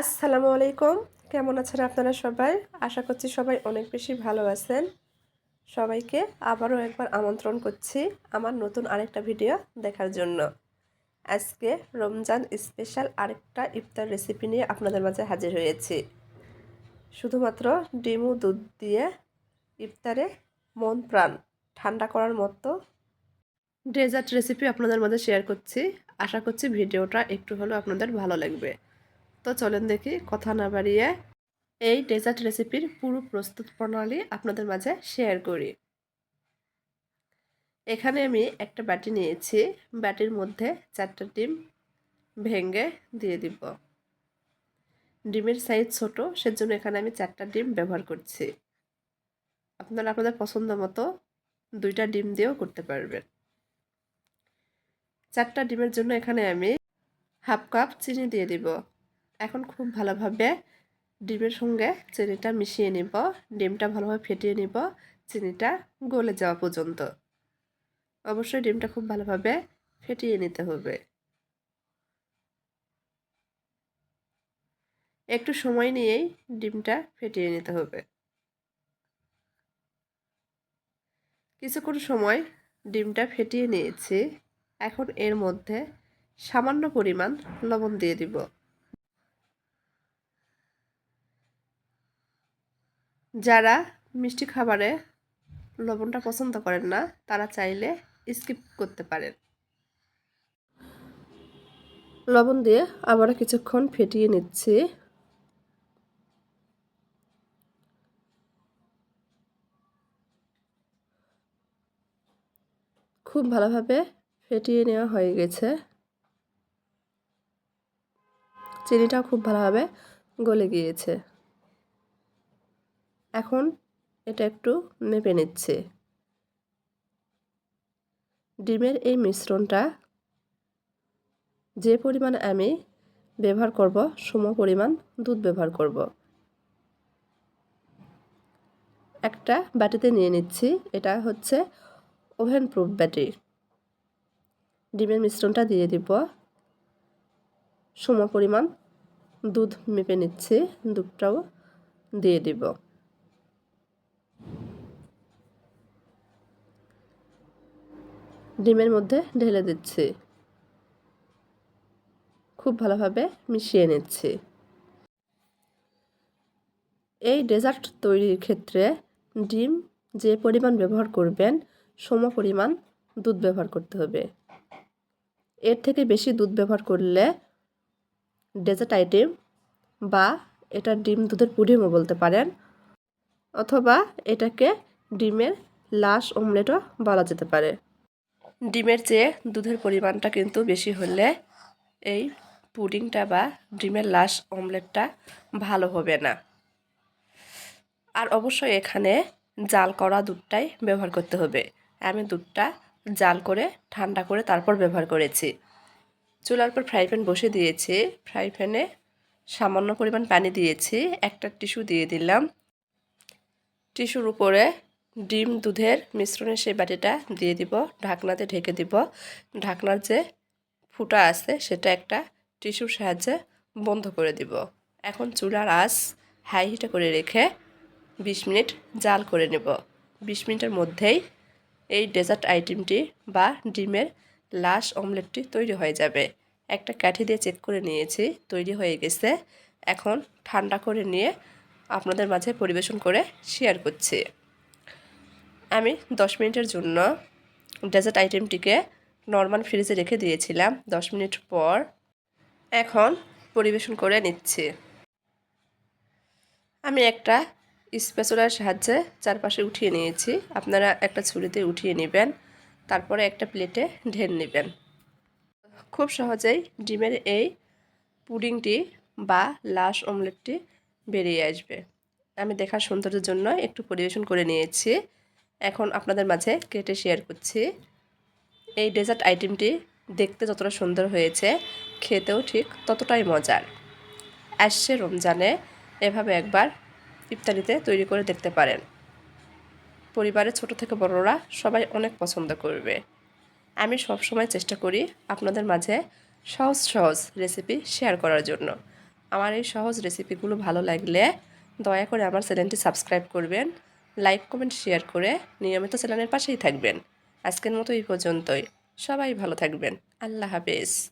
আসসালামু আলাইকুম। কেমন আছেন আপনারা সবাই? আশা করছি সবাই অনেক বেশি ভালো আছেন। সবাইকে আবারও একবার আমন্ত্রণ করছি আমার নতুন আরেকটা ভিডিও দেখার জন্য। আজকে রমজান স্পেশাল আরেকটা ইফতার রেসিপি নিয়ে আপনাদের মাঝে হাজির হয়েছি। শুধুমাত্র ডিমু দুধ দিয়ে ইফতারে মন প্রাণ ঠান্ডা করার মতো ডেজার্ট রেসিপি আপনাদের মাঝে শেয়ার করছি। আশা করছি ভিডিওটা একটু হলেও আপনাদের ভালো লাগবে। তো চলেন দেখি কথা না বাড়িয়ে এই ডেজার্ট রেসিপির পুরো প্রস্তুত প্রণালী আপনাদের মাঝে শেয়ার করি। এখানে আমি একটা বাটি নিয়েছি। বাটির মধ্যে চারটা ডিম ভেঙে দিয়ে দিব। ডিমের সাইজ ছোট, সেজন্য এখানে আমি চারটা ডিম ব্যবহার করছি। আপনারা আপনাদের পছন্দ মতো দুইটা ডিম দিয়েও করতে পারবেন। চারটা ডিমের জন্য এখানে আমি হাফ কাপ চিনি দিয়ে দিব। এখন খুব ভালোভাবে ডিমের সঙ্গে চিনিটা মিশিয়ে নিব। ডিমটা ভালোভাবে ফেটিয়ে নিব। চিনিটা গলে যাওয়া পর্যন্ত। অবশ্যই ডিমটা খুব ভালোভাবে ফেটিয়ে নিতে হবে। একটু সময় নিয়েই ডিমটা ফেটিয়ে নিতে হবে। কিছুক্ষণ সময় ডিমটা ফেটিয়ে নিয়েছি। এখন এর মধ্যে সামান্য পরিমাণ লবণ দিয়ে দিব। যারা মিষ্টি খাবারে লবণটা পছন্দ করেন না, তারা চাইলে স্কিপ করতে পারেন। লবণ দিয়ে আবার কিছুক্ষণ ফেটিয়ে নিচ্ছি। খুব ভালোভাবে ফেটিয়ে নেওয়া হয়ে গেছে। চিনিটাও খুব ভালোভাবে গলে গিয়েছে। এখন এটা একটু মেপে নিচ্ছে। ডিমের এই মিশ্রণটা যে পরিমাণ আমি ব্যবহার করব, সম পরিমাণ দুধ ব্যবহার করব। একটা বাটিতে নিয়ে নিচ্ছি, এটা হচ্ছে ওভেন প্রুফ ব্যাটি ডিমের মিশ্রণটা দিয়ে দিব। সম পরিমাণ দুধ মেপে নিচ্ছি, দুধটাও দিয়ে দিব। ডিমের মধ্যে ঢেলে দিচ্ছি। খুব ভালোভাবে মিশিয়ে নিচ্ছি। এই ডেজার্ট তৈরির ক্ষেত্রে ডিম যে পরিমাণ ব্যবহার করবেন, সম পরিমাণ দুধ ব্যবহার করতে হবে। এর থেকে বেশি দুধ ব্যবহার করলে ডেজার্ট আইটেম বা এটা ডিম দুধের পুডিংও বলতে পারেন, অথবা এটাকে ডিমের লাশ অমলেটও বলা যেতে পারে। ডিমের চেয়ে দুধের পরিমাণটা কিন্তু বেশি হলে এই পুডিংটা বা ডিমের লাশ অমলেটটা ভালো হবে না। আর অবশ্যই এখানে জাল করা দুধটাই ব্যবহার করতে হবে। আমি দুধটা জাল করে, ঠান্ডা করে তারপর ব্যবহার করেছি। চুলার পর ফ্রাই প্যান বসে দিয়েছি। ফ্রাই প্যানে সামান্য পরিমাণ পানি দিয়েছি। একটা টিস্যু দিয়ে দিলাম। টিস্যুর উপরে ডিম দুধের মিশ্রণে সেই বাটিটা দিয়ে দিব, ঢাকনাতে ঢেকে দিব। ঢাকনার যে ফুটা আছে সেটা একটা টিস্যুর সাহায্যে বন্ধ করে দিব। এখন চুলার আঁচ হাই হিটে করে রেখে বিশ মিনিট জাল করে নেব। বিশ মিনিটের মধ্যেই এই ডেজার্ট আইটেমটি বা ডিমের লাশ অমলেটটি তৈরি হয়ে যাবে। একটা কাঠি দিয়ে চেক করে নিয়েছি, তৈরি হয়ে গেছে। এখন ঠান্ডা করে নিয়ে আপনাদের মাঝে পরিবেশন করে শেয়ার করছি। আমি দশ মিনিটের জন্য ডেজার্ট আইটেমটিকে নর্মাল ফ্রিজে রেখে দিয়েছিলাম দশ মিনিট পর। এখন পরিবেশন করে নিচ্ছি। আমি একটা স্পেশলার সাহায্যে চারপাশে উঠিয়ে নিয়েছি। আপনারা একটা ছুরিতে উঠিয়ে নেবেন, তারপরে একটা প্লেটে ঢেল নেবেন। খুব সহজেই ডিমের এই পুডিংটি বা লাশ অমলেটটি বেরিয়ে আসবে। আমি দেখার সৌন্দর্যের জন্য একটু পরিবেশন করে নিয়েছি। এখন আপনাদের মাঝে কেটে শেয়ার করছি। এই ডেজার্ট আইটেমটি দেখতে যতটা সুন্দর হয়েছে, খেতেও ঠিক ততটাই মজার। আসছে রমজানে, এভাবে একবার ইফতারিতে তৈরি করে দেখতে পারেন। পরিবারে ছোট থেকে বড়রা সবাই অনেক পছন্দ করবে। আমি সব সময় চেষ্টা করি আপনাদের মাঝে সহজ সহজ রেসিপি শেয়ার করার জন্য। আমার এই সহজ রেসিপিগুলো ভালো লাগলে দয়া করে আমার চ্যানেলটি সাবস্ক্রাইব করবেন। লাইক, কমেন্ট, শেয়ার করে নিয়মিত চ্যানেলের পাশেই থাকবেন। আজকের মতো এই পর্যন্তই। সবাই ভালো থাকবেন। আল্লাহ হাফেজ।